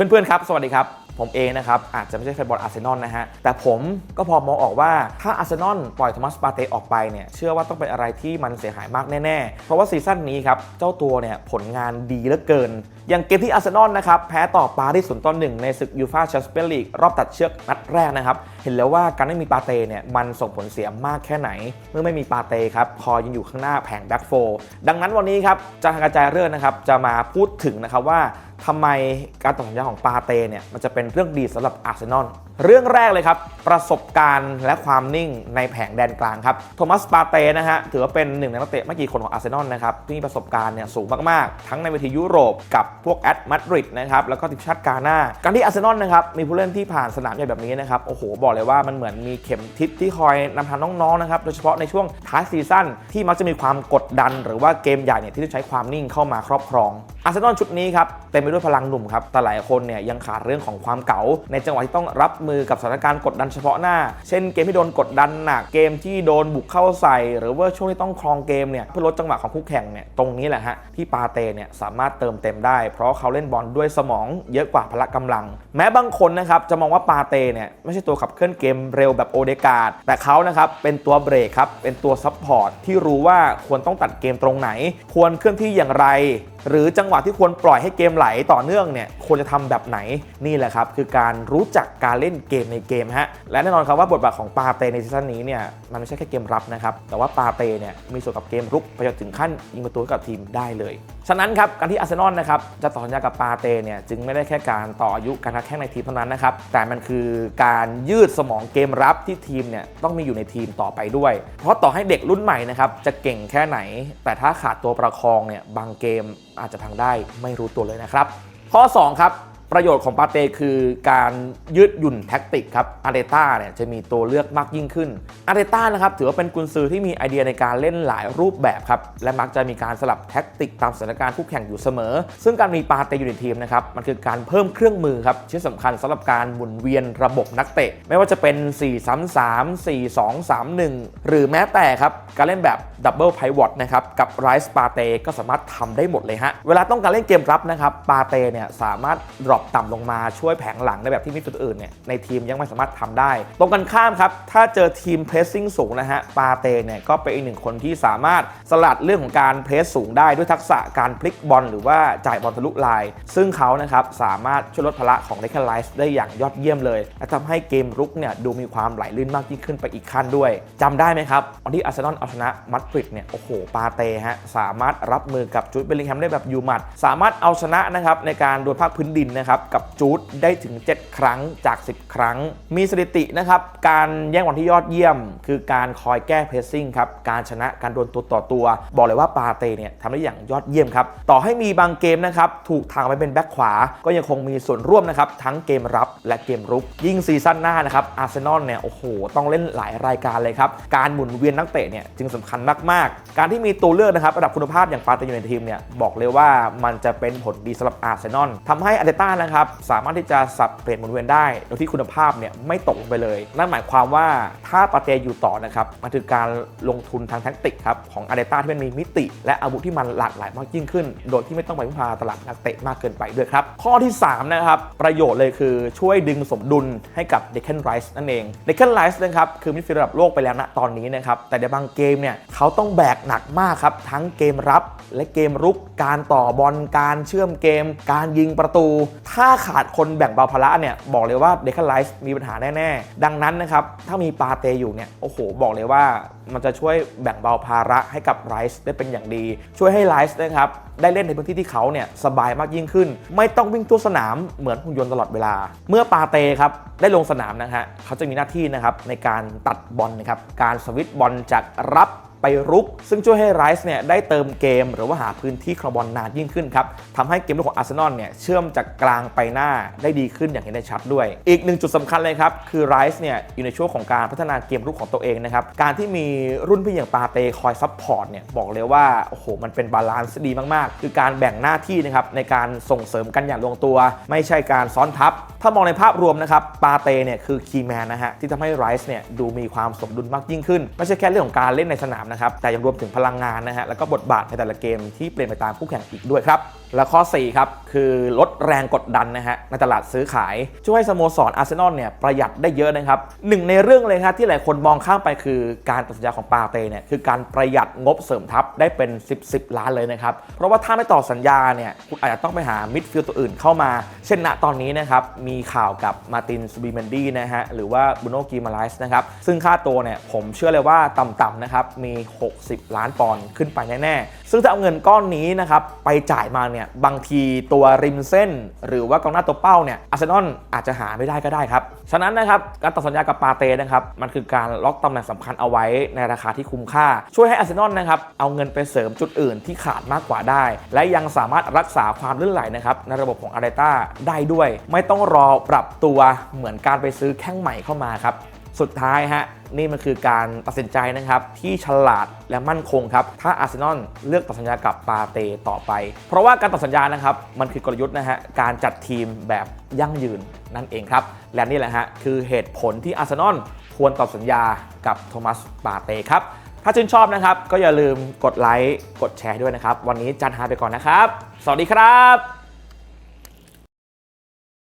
เพื่อนๆครับสวัสดีครับผมเองนะครับ อาจจะไม่ใช่แฟนบอลอาร์เซนอลนะฮะ แต่ผมก็พอมองออกว่าถ้าอาร์เซนอลปล่อยโทมัสปาเตออกไปเนี่ย เชื่อว่าต้องเป็นอะไรที่มันเสียหายมากแน่ ๆ เพราะว่าซีซั่นนี้ครับ เจ้าตัวเนี่ยผลงานดีเหลือเกิน อย่างเกมที่อาร์เซนอลนะครับ แพ้ต่อปารีสศูนย์ต่อหนึ่งในศึกยูฟาแชมเปี้ยนลีกรอบตัดเชือกนัดแรกนะครับ เห็นแล้วว่าการไม่มีปาเต้เนี่ยมันส่งผลเสียมากแค่ไหน เมื่อไม่มีปาเต้ครับพอยังอยู่ข้างหน้าแผงแบ็กโฟดังนั้นวันนี้ครับจะกระจายเรื่องนะครับจะมาพูดถึงนะครับว่า ทำไมการตัดสินใจของปาเต้เนี่ยมันจะเป็นเรื่องดีสำหรับอาร์เซนอล เรื่องแรกเลยครับ ประสบการณ์และความนิ่งในแผงแดนกลางครับโทมัสปาเต้นะฮะถือว่าเป็นหนึ่งในนักเตะไม่กี่คนของอาร์เซนอลนะครับที่มีประสบการณ์เนี่ยสูงมาก ๆ ทั้งในเวทียุโรปกับพวกแอตมาดริดนะครับแล้วก็ทีมชาติกาหน้า การที่อาร์เซนอลนะครับมีผู้เล่นที่ผ่านสนามใหญ่แบบนี้นะครับโอ้โหบอกเลยว่ามันเหมือนมีเข็มทิศที่คอยนำทางน้องๆนะครับโดยเฉพาะในช่วงท้ายซีซั่นที่มักจะมีความกดดัน หรือว่าเกมใหญ่เนี่ยที่ต้องใช้ความนิ่งเข้ามาครอบครองอาร์เซนอลชุดนี้ครับเต็มไปด้วยพลังหนุ่มครับแต่หลายคนเนี่ยยังขาดเรื่องของความเก๋าในจังหวะที่ต้องรับมือกับสถานการณ์กดดันเฉพาะหน้า เช่นเกมที่โดนกดดันหนัก เกมที่โดนบุกเข้าใส่ หรือว่าช่วงที่ต้องครองเกมเนี่ยเพื่อลดจังหวะของคู่แข่งเนี่ยตรงนี้แหละฮะที่ปาเต้เนี่ยสามารถเติมเต็มได้ เพราะเขาเล่นบอลด้วยสมองเยอะกว่าพละกำลัง แม้บางคนนะครับจะมองว่าปาเต้เนี่ยไม่ใช่ตัวขับเคลื่อนเกมเร็วแบบโอเดกาดแต่เขานะครับเป็นตัวเบรกครับเป็นตัวซับพอร์ตที่รู้ว่าควรต้องตัดเกมตรงไหน ควรเคลื่อนที่อย่างไร หรือจังหวะที่ควรปล่อยให้เกมไหลต่อเนื่องเนี่ยควรจะทำแบบไหนนี่แหละครับคือการรู้จักการเล่นเกมในเกมฮะและแน่นอนครับว่าบทบาทของปาเตในซีซั่นนี้เนี่ยมันไม่ใช่แค่เกมรับนะครับแต่ว่าปาเตเนี่ยมีส่วนกับเกมรุกไปจนถึงขั้นยิงประตูให้กับทีมได้เลย ฉะนั้นครับการที่อาร์เซนอลนะครับจะต่อสัญญากับปาเตเนี่ยจึงไม่ได้แค่การต่ออายุการค้าแข่งในทีมเท่านั้นนะครับแต่มันคือการยืดสมองเกมรับที่ทีมเนี่ยต้องมีอยู่ในทีมต่อไปด้วย เพราะต่อให้เด็กรุ่นใหม่นะครับจะเก่งแค่ไหน แต่ถ้าขาดตัวประคองเนี่ยบางเกมอาจจะพังได้ไม่รู้ตัวเลยนะครับ ข้อ 2 ครับ ประโยชน์ของปาเต้คือการยืดหยุ่นแท็กติกครับอาร์เตต้าเนี่ยจะมีตัวเลือกมากยิ่งขึ้นอาร์เตต้านะครับถือว่าเป็นกุนซือที่มีไอเดียในการเล่นหลายรูปแบบครับและมักจะมีการสลับแท็กติกตามสถานการณ์คู่แข่งอยู่เสมอ ซึ่งการมีปาเต้อยู่ในทีมนะครับมันคือการเพิ่มเครื่องมือครับที่สำคัญสำหรับการหมุนเวียนระบบนักเตะ ไม่ว่าจะเป็น 4-3-3 4-2-3-1 หรือแม้แต่ครับการเล่นแบบดับเบิลไพวอตนะครับกับไรส์ปาเต้ก็สามารถทำได้หมดเลยฮะเวลาต้องการเล่นเกมรับนะครับปาเต้เนี่ยสามารถดรอปต่ำลงมาช่วยแผงหลังในแบบที่มิดฟิลด์อื่นเนี่ยในทีมยังไม่สามารถทำได้ ตรงกันข้ามครับ ถ้าเจอทีมเพรสซิ่งสูงนะฮะ ปาเต้เนี่ยก็เป็นอีกหนึ่งคนที่สามารถสลัดเรื่องของการเพรสสูงได้ด้วยทักษะการพลิกบอลหรือว่าจ่ายบอลทะลุลาย ซึ่งเขานะครับสามารถช่วยลดพละของเดคไลส์ได้อย่างยอดเยี่ยมเลย และทำให้เกมรุกเนี่ยดูมีความไหลลื่นมากยิ่งขึ้นไปอีกขั้นด้วยจำได้ไหมครับวันที่อาร์เซนอลเอาชนะมัดริดเนี่ยโอ้โหปาเต้ฮะสามารถรับมือกับจูดเบลลิงแฮมได้แบบยูหมัดสามารถเอาชนะนะครับในการดวลภาคพื้นดินนะครับกับจูดได้ถึง 7 ครั้งจาก 10 ครั้ง มีสถิตินะครับการแย่งบอลที่ยอดเยี่ยม คือการคอยแก้เพรสซิ่งครับการชนะการดวลตัวต่อตัว บอกเลยว่าปาเต้เนี่ยทำได้อย่างยอดเยี่ยมครับต่อให้มีบางเกมนะครับถูกทางไปเป็นแบ็คขวา ก็ยังคงมีส่วนร่วมนะครับทั้งเกมรับและเกมรุก ยิ่งซีซั่นหน้านะครับอาร์เซนอลเนี่ยโอ้โหต้องเล่นหลายรายการเลยครับการหมุนเวียนนักเตะเนี่ยจึงสำคัญมากๆ การที่มีตัวเลือกนะครับระดับคุณภาพอย่างปาเต้อยู่ในทีมเนี่ยบอกเลยว่ามันจะเป็นผลดีสำหรับอาร์เซนอลทำให้อาร์เตต้านะครับสามารถที่จะสับเปลี่ยนหมุนเวียนได้ โดยที่คุณภาพเนี่ยไม่ตกไปเลย นั่นหมายความว่าถ้าปาเต้อยู่ต่อนะครับมันคือการลงทุนทางแท็กติกครับของอาร์เตต้าที่มันมีมิติ และอาวุธที่มันหลากหลายมากยิ่งขึ้น โดยที่ไม่ต้องไปพึ่งพาตลาดนักเตะมากเกินไปด้วยครับ ข้อที่ 3 นะครับ ประโยชน์เลยคือช่วยดึงสมดุลให้กับเดค a n นไรส์นั่นเองเดค a n นไรส์นะครับคือมิดฟิลด์ระดับโลกไปแล้วนะตอนนี้นะครับแต่ในบางเกมเนี่ยเขาต้องแบกหนักมากครับทั้งเกมรับและเกมรุกการต่อบอลการเชื่อมเกม การยิงประตูถ้าขาดคนแบ่งเบาภาระเนี่ยบอกเลยว่าเดค a n นไรส์มีปัญหาแน่ ๆ ดังนั้นนะครับ ถ้ามีปาเตอยู่เนี่ยโอ้โห บอกเลยว่ามันจะช่วยแบ่งเบาภาระให้กับไรส์ได้เป็นอย่างดี ช่วยให้ไรส์นะครับได้เล่นในพื้นที่ที่เขาเนี่ยสบายมากยิ่งขึ้น ไม่ต้องวิ่งตัวสนามเหมือนหุ่นยนต์ตลอดเวลา เมื่อปาเตครับได้ลงสนามนะฮะเขาจะมีหน้าที่นะครับในการตัดบอลนะครับการสวิตช์บอลจากรับ ไปรุก ซึ่งช่วยให้ไรส์เนี่ยได้เติมเกม หรือว่าหาพื้นที่ครอบอลนานยิ่งขึ้นครับทำให้เกมลุกของอาร์เซนอลเนี่ยเชื่อมจากกลางไปหน้าได้ดีขึ้นอย่างเห็นได้ชัดด้วย อีกหนึ่งจุดสำคัญเลยครับ คือไรส์เนี่ยอยู่ในช่วงของการพัฒนาเกมลุกของตัวเองนะครับการที่มีรุ่นพี่อย่างปาเตคอยซัพพอร์ตเนี่ยบอกเลยว่าโอ้โหมันเป็นบาลานซ์ดีมากๆ คือการแบ่งหน้าที่นะครับในการส่งเสริมกันอย่างลงตัว ไม่ใช่การซ้อนทับ ถ้ามองในภาพรวมนะครับปาเตเนี่ยคือคีย์แมนนะฮะที่ทำให้ไรส์เนี่ยดูมีความสมดุลมากยิ่งขึ้น ไม่ใช่แค่เรื่องของการเล่นในสนามนะครับแต่ยังรวมถึงพลังงานนะฮะแล้วก็บทบาทในแต่ละเกมที่เปลี่ยนไปตามคู่แข่งอีกด้วยครับและข้อ 4 ครับ คือลดแรงกดดันนะฮะในตลาดซื้อขาย ช่วยให้สโมสรอาร์เซนอลเนี่ยประหยัดได้เยอะนะครับหนึ่งในเรื่องเลยครับที่หลายคนมองข้ามไปคือการตัดสัญญาของปาเตเนี่ยคือการประหยัดงบเสริมทัพได้เป็น 10 10ล้านเลยนะครับ เพราะว่าถ้าไม่ต่อสัญญาเนี่ยคุณอาจจะต้องไปหามิดฟิลด์ตัวอื่นเข้ามา เช่นณตอนนี้นะครับมีข่าวกับมาตินสบีเมนดี้นะฮะหรือว่าบูโนกีมาไลส์นะครับซึ่งค่าตัวเนี่ยผมเชื่อเลยว่าต่ำๆนะครับมี60 ล้านปอนด์ขึ้นไปแน่ๆ ซึ่งถ้าเอาเงินก้อนนี้นะครับไปจ่ายมาเนี่ยบางทีตัวริมเส้น หรือว่ากองหน้าตัวเป้าเนี่ยอาร์เซนอลอาจจะหาไม่ได้ก็ได้ครับ ฉะนั้นนะครับการต่อสัญญากับปาเต้นะครับมันคือการล็อกตำแหน่งสำคัญเอาไว้ในราคาที่คุ้มค่า ช่วยให้อาร์เซนอลนะครับเอาเงินไปเสริมจุดอื่นที่ขาดมากกว่าได้ และยังสามารถรักษาความลื่นไหลนะครับในระบบของอาร์เตต้าได้ด้วย ไม่ต้องรอปรับตัวเหมือนการไปซื้อแข้งใหม่เข้ามาครับ สุดท้ายฮะนี่มันคือการตัดสินใจนะครับที่ฉลาดและมั่นคงครับถ้าอาร์เซนอลเลือกตัดสัญญากับปาเตต่อไป เพราะว่าการตัดสัญญานะครับมันคือกลยุทธ์นะฮะการจัดทีมแบบยั่งยืนนั่นเองครับ และนี่แหละฮะคือเหตุผลที่อาร์เซนอลควรต่อสัญญากับโทมัสปาเตครับถ้าชื่นชอบนะครับ ก็อย่าลืมกดไลค์กดแชร์ด้วยนะครับ วันนี้จันฮาไปก่อนนะครับ สวัสดีครับ